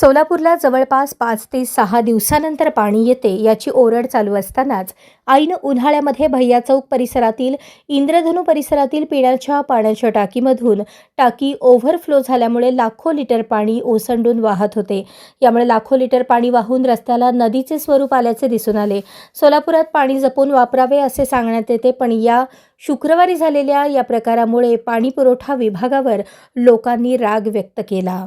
सोलापूरला जवळपास पाच ते सहा दिवसानंतर पाणी येते याची ओरड चालू असतानाच आईनं उन्हाळ्यामध्ये भैया चौक परिसरातील इंद्रधनू परिसरातील पिण्याच्या पाण्याच्या टाकीमधून टाकी ओव्हरफ्लो झाल्यामुळे लाखो लिटर पाणी ओसंडून वाहत होते. यामुळे लाखो लिटर पाणी वाहून रस्त्याला नदीचे स्वरूप आल्याचे दिसून आले. सोलापुरात पाणी जपून वापरावे असे सांगण्यात येते पण या शुक्रवारी झालेल्या या प्रकारामुळे पाणी पुरवठा विभागावर लोकांनी राग व्यक्त केला.